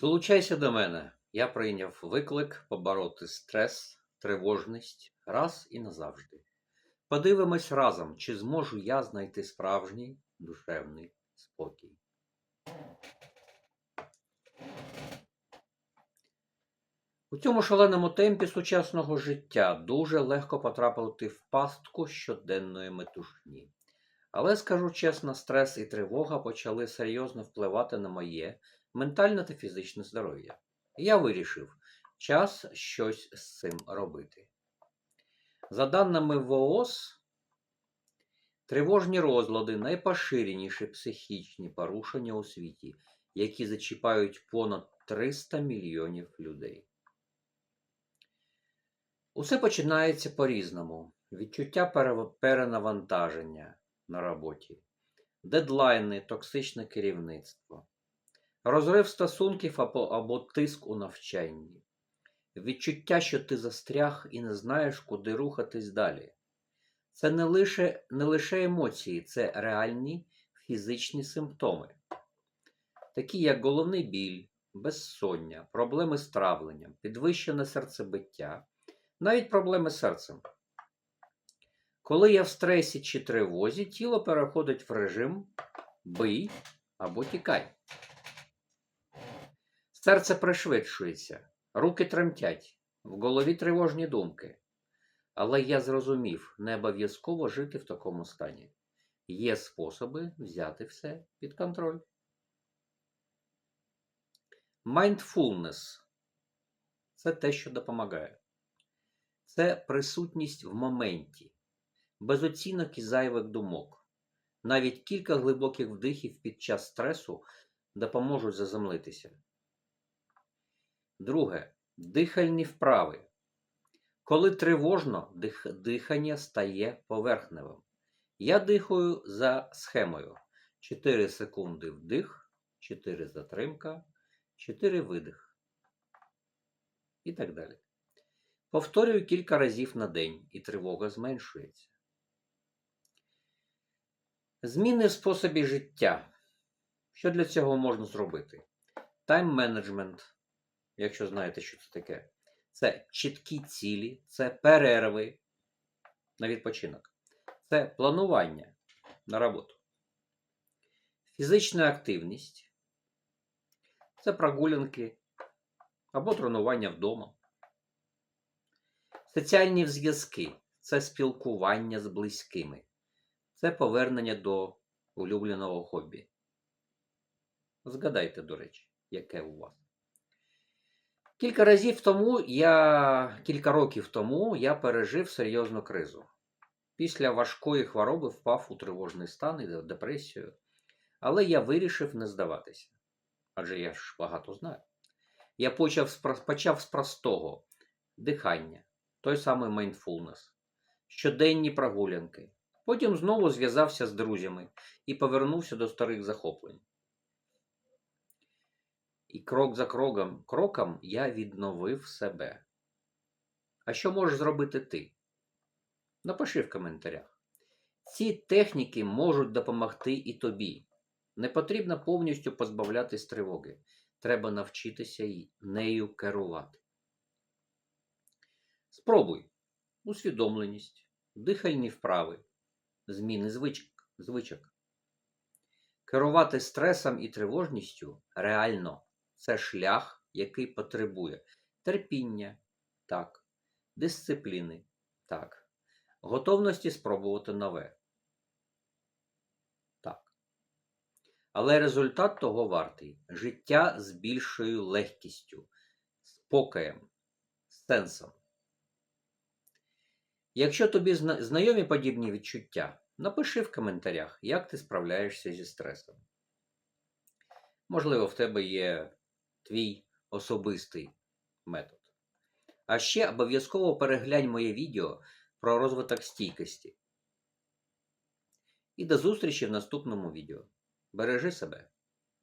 Долучайся до мене. Я прийняв виклик побороти стрес, тривожність раз і назавжди. Подивимось разом, чи зможу я знайти справжній душевний спокій. У цьому шаленому темпі сучасного життя дуже легко потрапити в пастку щоденної метушні. Але скажу чесно, стрес і тривога почали серйозно впливати на моє ментальне та фізичне здоров'я. Я вирішив час щось з цим робити. За даними ВООЗ, тривожні розлади найпоширеніші психічні порушення у світі, які зачіпають понад 300 мільйонів людей. Усе починається по-різному. Відчуття перенавантаження на роботі, дедлайни, токсичне керівництво, розрив стосунків або, або тиск у навчанні, відчуття, що ти застряг і не знаєш, куди рухатись далі. Це не лише, не лише емоції, це реальні фізичні симптоми, такі як головний біль, безсоння, проблеми з травленням, підвищене серцебиття, навіть проблеми з серцем. Коли я в стресі чи тривозі, тіло переходить в режим бий або тікай. Серце пришвидшується, руки тремтять, в голові тривожні думки. Але я зрозумів, не обов'язково жити в такому стані. Є способи взяти все під контроль. Mindfulness – це те, що допомагає. Це присутність в моменті, без оцінок і зайвих думок. Навіть кілька глибоких вдихів під час стресу допоможуть заземлитися. Друге дихальні вправи. Коли тривожно, дих, дихання стає поверхневим. Я дихаю за схемою: 4 секунди вдих, 4 затримка, 4 видих. І так далі. Повторюю кілька разів на день, і тривога зменшується. Зміни в способі життя. Що для цього можна зробити? Тайм-менеджмент, якщо знаєте, що це таке. Це чіткі цілі, це перерви на відпочинок, це планування на роботу. Фізична активність це прогулянки або тренування вдома. Соціальні зв'язки це спілкування з близькими, це повернення до улюбленого хобі. Згадайте, до речі, яке у вас. Кілька разів тому я, кілька років тому я пережив серйозну кризу. Після важкої хвороби впав у тривожний стан і депресію, але я вирішив не здаватися. Адже я ж багато знаю. Я почав, почав з простого дихання, той самий mindfulness, щоденні прогулянки. Потім знову зв'язався з друзями і повернувся до старих захоплень. І крок за кроком, кроком я відновив себе. А що можеш зробити ти? Напиши в коментарях. Ці техніки можуть допомогти і тобі. Не потрібно повністю позбавлятись тривоги. Треба навчитися й- нею керувати. Спробуй усвідомленість, дихальні вправи, зміни звичок. звичок. Керувати стресом і тривожністю реально це шлях, який потребує терпіння, так, дисципліни, так, готовності спробувати нове. Так. Але результат того вартий життя з більшою легкістю, спокоєм, сенсом. Якщо тобі знайомі подібні відчуття, напиши в коментарях, як ти справляєшся зі стресом. Можливо, в тебе є твій особистий метод. А ще обов'язково переглянь моє відео про розвиток стійкості. І до зустрічі в наступному відео. Бережи себе!